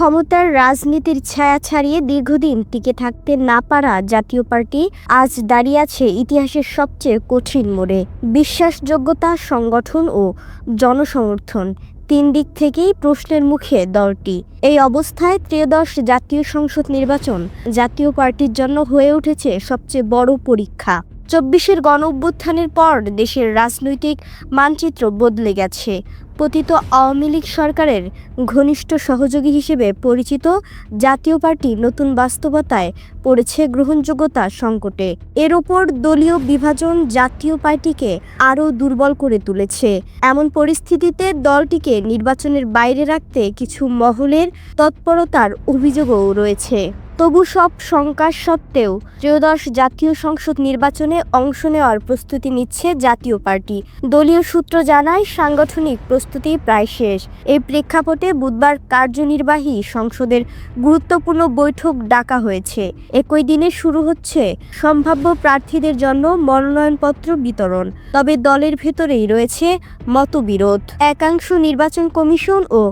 ক্ষমতার রাজনীতির ছায়া ছাড়িয়ে দীর্ঘদিন টিকে থাকতে না পারা জাতীয় পার্টি আজ দাঁড়িয়ে আছে ইতিহাসের সবচেয়ে কঠিন মোড়ে। বিশ্বাসযোগ্যতা, সংগঠন ও জনসমর্থন তিন দিক থেকেই প্রশ্নের মুখে দলটি। এই অবস্থায় ত্রয়োদশ জাতীয় সংসদ নির্বাচন জাতীয় পার্টির জন্য হয়ে উঠেছে সবচেয়ে বড় পরীক্ষা। চব্বিশের গণ অভ্যুত্থানের পর দেশের রাজনৈতিক মানচিত্র বদলে গেছে। পতিত আওয়ামী লীগ সরকারের ঘনিষ্ঠ সহযোগী হিসেবে পরিচিত জাতীয় পার্টি নতুন বাস্তবতায় পড়েছে গ্রহণযোগ্যতা সংকটে। এর ওপর দলীয় বিভাজন জাতীয় পার্টিকে আরও দুর্বল করে তুলেছে। এমন পরিস্থিতিতে দলটিকে নির্বাচনের বাইরে রাখতে কিছু মহলের তৎপরতার অভিযোগও রয়েছে। তবু সব শঙ্কা সত্ত্বেও ত্রয়োদশ জাতীয় সংসদ নির্বাচনে অংশ নেওয়ার প্রস্তুতি নিচ্ছে জাতীয় পার্টি। দলীয় সূত্র জানায়, সাংগঠনিক প্রস্তুতি প্রায় শেষ। এই প্রেক্ষাপটে বুধবার কার্যনির্বাহী সংসদের গুরুত্বপূর্ণ বৈঠক ডাকা হয়েছে। একই দিনে শুরু হচ্ছে সম্ভাব্য প্রার্থীদের জন্য মনোনয়নপত্র বিতরণ। তবে দলের ভেতরেই রয়েছে মতবিরোধ। একাংশ নির্বাচন কমিশন ও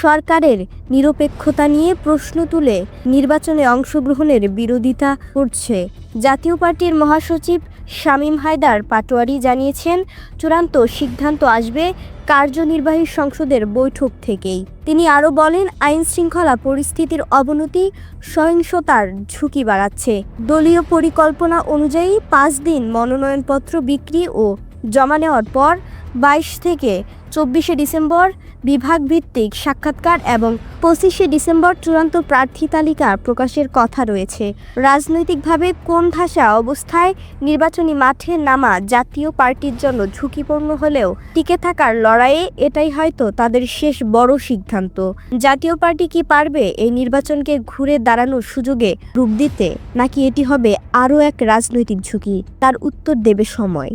সরকারের নিরপেক্ষতা নিয়ে প্রশ্ন তুলে নির্বাচনে অংশগ্রহণের বিরোধিতা করছে। জাতীয় পার্টির মহাসচিব শামীম হায়দার পাটোয়ারি জানিয়েছেন, চূড়ান্ত সিদ্ধান্ত আসবে কার্যনির্বাহী সংসদের বৈঠক থেকেই। তিনি আরও বলেন আইন শৃঙ্খলা পরিস্থিতির অবনতি সহিংসতার ঝুঁকি বাড়াচ্ছে। দলীয় পরিকল্পনা অনুযায়ী পাঁচ দিন মনোনয়নপত্র বিক্রি ও জমা নেওয়ার পর বাইশ থেকে চব্বিশে ডিসেম্বর, বিভাগ ভিত্তিক সাক্ষাৎকার এবং পঁচিশে ডিসেম্বর চূড়ান্ত প্রার্থী তালিকা প্রকাশের কথা রয়েছে। রাজনৈতিকভাবে কোন ভাষা অবস্থায় নির্বাচনী মাঠে নামা জাতীয় পার্টির জন্য ঝুঁকিপূর্ণ হলেও টিকে থাকার লড়াইয়ে এটাই হয়তো তাদের শেষ বড় সিদ্ধান্ত। জাতীয় পার্টি কি পারবে এই নির্বাচনকে ঘুরে দাঁড়ানোর সুযোগে রূপ দিতে? নাকি এটি হবে আরও এক রাজনৈতিক ঝুঁকি? তার উত্তর দেবে সময়।